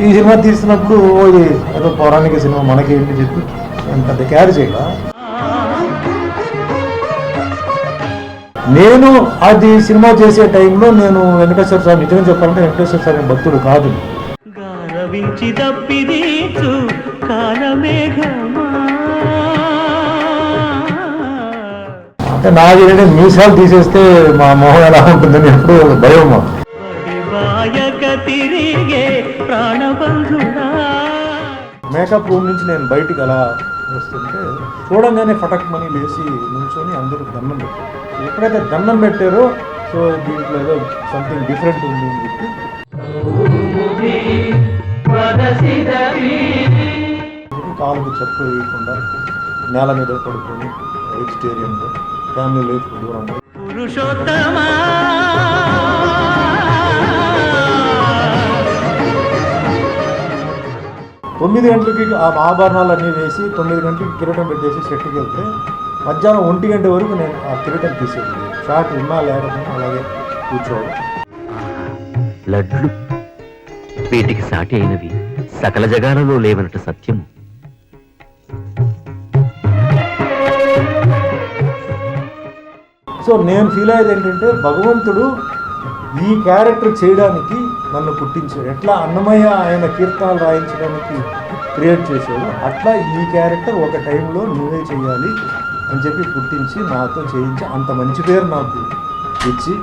ఈ సినిమా తీసినప్పుడు ఇది ఏదో పౌరాణిక సినిమా మనకి ఏంటి చెప్పి పెద్ద క్యారీ చేయగా నేను అది సినిమా చేసే టైంలో నేను వెంకటేశ్వర స్వామి నిజంగా చెప్పాలంటే వెంకటేశ్వర స్వామి భక్తుడు కాదు. అంటే నాది ఏంటంటే మీసాలు తీసేస్తే మా మొహం ఎలా ఉంటుందని ఎప్పుడు భయం మాకు వాయక తిరిగే ప్రాణబంధుడా. మేకప్ రూమ్ నుంచి నేను బయటికి అలా వస్తుంటే చూడంగానే ఫటక్ మనీ లేచి నుంచొని అందరూ దండం పెట్టారు. ఎప్పుడైతే దండం పెట్టారో సో దీంట్లో ఏదో సంథింగ్ డిఫరెంట్ ఉంది అని చెప్పి. కాలుకు చెప్పు వేయకుండా నేల మీద పడుకొని వెజిటేరియన్గా ఫ్యామిలీ లైఫ్ దూరంగా. పురుషోత్తమా? తొమ్మిది గంటలకి ఆ ఆభరణాలు అన్నీ వేసి తొమ్మిది గంటలకి కిరీటం పెట్టేసి సెట్కి వెళ్తే మధ్యాహ్నం ఒంటి గంట వరకు నేను ఆ కిరీటం తీసేది. షార్ట్ ఉన్నా లేకపోయినా అలాగే కూర్చోవడం. లడ్లు. వీటికి సాటి అయినవి సకల జగాలలో లేవనట సత్యము. సో నేను ఫీల్ అయ్యేది ఏంటంటే భగవంతుడు ఈ క్యారెక్టర్ చేయడానికి నన్ను పుట్టించాడు. ఎట్లా అన్నమయ్య ఆయన కీర్తనలు రాయించడానికి క్రియేట్ చేశాడు? అట్లా ఈ క్యారెక్టర్ ఒక టైంలో నువ్వే చేయాలి అని చెప్పి పుట్టించి నాతో చేయించి అంత మంచి పేరు నాకు ఇచ్చి